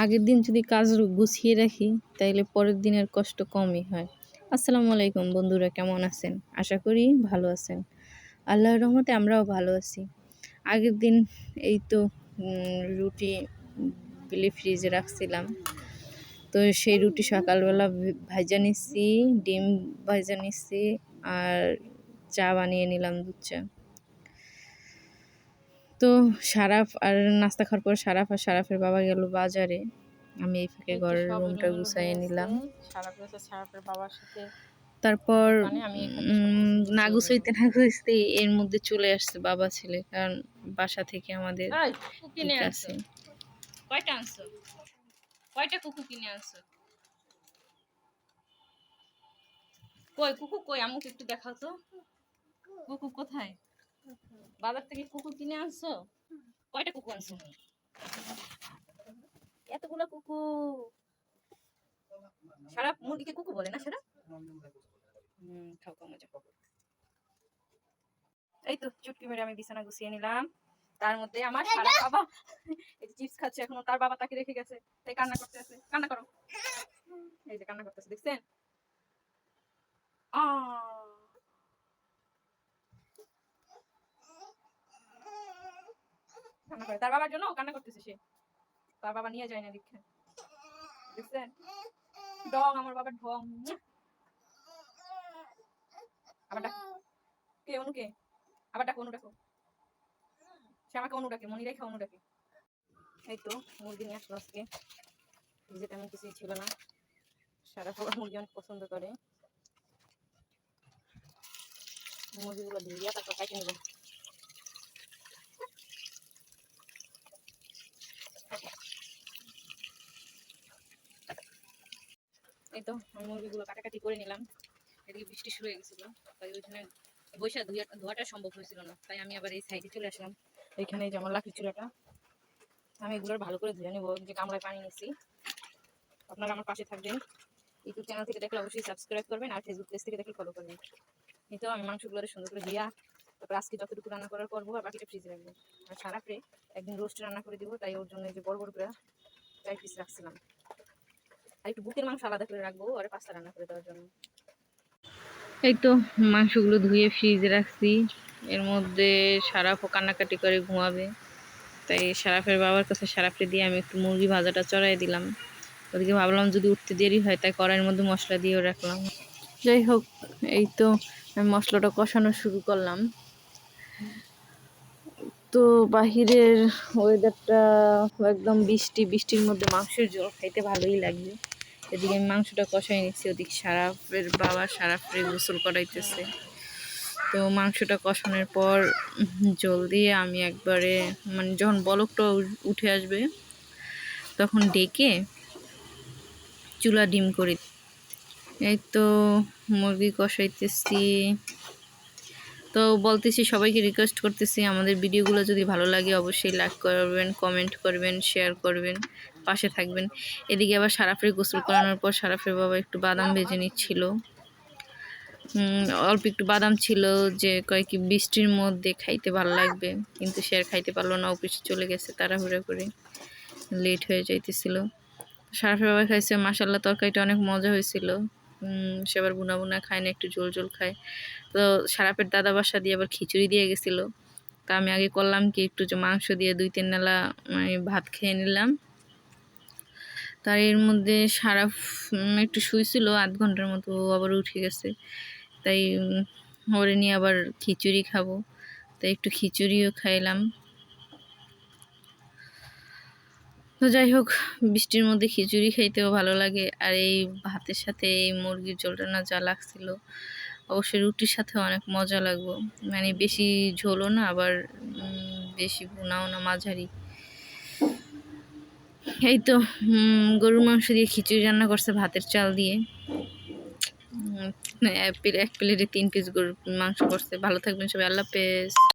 আগের দিন যদি কাজ গুছিয়ে রাখি, তাইলে পরের দিনের কষ্ট কমই হয়। আসসালামু আলাইকুম বন্ধুরা, কেমন আছেন? আশা করি ভালো আছেন। আল্লাহর রহমতে আমরাও ভালো আছি। আগের দিন এই তো রুটি বিলি ফ্রিজে রাখছিলাম। তো সেই রুটি সকালবেলা ভাজা নিচ্ছি, ডিম ভাজা নিচ্ছি, আর চা বানিয়ে নিলাম দুধ চা। তো সারাফ আর নাস্তা খাওয়ার পর সারাফ আর সারাফের বাবা গেল বাজারে। আমি এই ফাঁকে ঘরের রুমটা গুছাইয়ে নিলাম। তারপর মানে না গুছাইতে না গুছাইতে এর মধ্যে চলে আসছে বাবা ছেলে কারণ বাসা থেকে আমাদের কিনে আছে। কয়টা আনছো? কয়টা কুকু কিনে আনছো? কই কুকু কই? আমাকে একটু দেখাও তো। কুকু কোথায়? বাজার থেকে কুকু কিনে আনছো? কয়টা কুকু আনছো? এতগুলো কুকু সারা মুরগিকে কুকু বলে না সারা? হুম খাও খাও মজা। এই তো চুটকি মেরে আমি বিছানা গুছিয়ে নিলাম। তার মধ্যে আমার সারা বাবা এই যে চিপস খাচ্ছে এখনও তার বাবা তাকে রেখে গেছে। তাই কান্না করতে আছে। কান্না করো। এই যে কান্না করতেছে দেখছেন? আহ কান্না করে। তার বাবার জন্য কান্না করতেছে সে। তার বাবা নিয়ে যায় না দীক্ষা ঢং আমার ঢং আবার কে অনুকে আবার ডাকো, অনু ডাকো। সে আমাকে অনু ডাকে মনি রেখা অনু ডাকে। এই তো, মুরগি নিয়ে আসলো আজকে। ফ্রিজে তেমন কিছুই ছিল না। সারা সবার মুরগি অনেক পছন্দ করে। মুরগিগুলো ধুইয়া তারপর খাইতে নেবে। এই তো মুরগিগুলো কাটাকাটি করে নিলাম। এদিকে বৃষ্টি শুরু হয়ে গেছিল, তাই ওইখানে বৈশা ধুয়া ধোয়াটা সম্ভব হয়েছিল না। তাই আমি আবার এই সাইডে চলে আসলাম। এইখানে এই যে আমার লাঠি চুলাটা আমি এগুলোর ভালো করে ধুয়ে নেব। যে গামলায় পানি নিচ্ছি আপনারা আমার পাশে থাকবেন। ইউটিউব চ্যানেল থেকে দেখলে অবশ্যই সাবস্ক্রাইব করবেন আর ফেসবুক পেজ থেকে দেখলে ফলো করবেন। এই তো, আমি মাংসগুলো সুন্দর করে ধুইয়া, তারপর আজকে যতটুকু রান্না করার করব, আর বাকিটা ফ্রিজে রাখব। আর সারা ফ্রে একদিন রোস্ট রান্না করে দিব, তাই ওর জন্য যে বড় বড় করে চার পিস রাখছিলাম। আর একটু বুকের মাংস আলাদা করে রাখব আর পাস্তা রান্না করে দেওয়ার জন্য। এই তো, মাংসগুলো ধুয়ে ফ্রিজে রাখছি। এর মধ্যে সারাফও কান্নাকাটি করে ঘুমাবে। তাই সারাফের বাবার কাছে সারাফে দিয়ে আমি একটু মুরগি ভাজাটা চড়াই দিলাম। ওদিকে ভাবলাম যদি উঠতে দেরি হয়, তাই কড়াইয়ের মধ্যে মশলা দিয়েও রাখলাম। যাই হোক, এই তো আমি মশলাটা কষানো শুরু করলাম। তো বাহিরের ওয়েদারটা একদম বৃষ্টি, বৃষ্টির মধ্যে মাংসের জল খাইতে ভালোই লাগবে। এদিকে আমি মাংসটা কষাই নিচ্ছি, ওদিকে সারাফের বাবা সারাফের গোসল করাইতেছে। তো মাংসটা কষানোর পর জল দিয়ে আমি একবারে মানে যখন বলকটা উঠে আসবে, তখন ডেকে চুলা ডিম করি। এই তো মুরগি কষাইতেছি। তো বলতেছি, সবাইকে রিকোয়েস্ট করতেছি, আমাদের ভিডিওগুলো যদি ভালো লাগে অবশ্যই লাইক করবেন কমেন্ট করবেন শেয়ার করবেন, পাশে থাকবেন। এদিকে আবার সারাফের গোসল করানোর পর সারাফের বাবা একটু বাদাম ভেজে নিচ্ছিল। অল্প একটু বাদাম ছিল যে কয়েকটি বৃষ্টির মধ্যে খাইতে ভালো লাগবে, কিন্তু সে আর খাইতে পারল না, অফিসে চলে গেছে তাড়াহুড়া করে লেট হয়ে যাইতেছিল। সারাফের বাবা খাইছে মাসাল্লাহ তরকারিটা অনেক মজা হয়েছিল। সে আবার বুনা বুনা খায় না, একটু জোল জোল খায়। তো সারাপের দাদা বাসা দিয়ে আবার খিচুড়ি দিয়ে গেছিল। তা আমি আগে করলাম কি, একটু মাংস দিয়ে দুই তিন নালা ভাত খেয়ে নিলাম। তার এর মধ্যে সারা একটু শুয়েছিল আধ ঘণ্টার মতো আবার উঠে গেছে। তাই ওরে নিয়ে আবার খিচুড়ি খাব। তাই একটু খিচুড়িও খাইলাম। তো যাই হোক, বৃষ্টির মধ্যে খিচুড়ি খাইতেও ভালো লাগে। আর এই ভাতের সাথে এই মুরগির ঝোলটা না যা লাগছিল। অবশ্যই রুটির সাথে অনেক মজা লাগবো। মানে বেশি ঝোলও না, আবার বেশি ভুনাও না, মাঝারি। এই তো গরুর মাংস দিয়ে খিচুড়ি রান্না করছে ভাতের চাল দিয়ে। এক প্লেটে তিন পিস গরুর মাংস করছে। ভালো থাকবেন সবাই, আল্লাহ পেস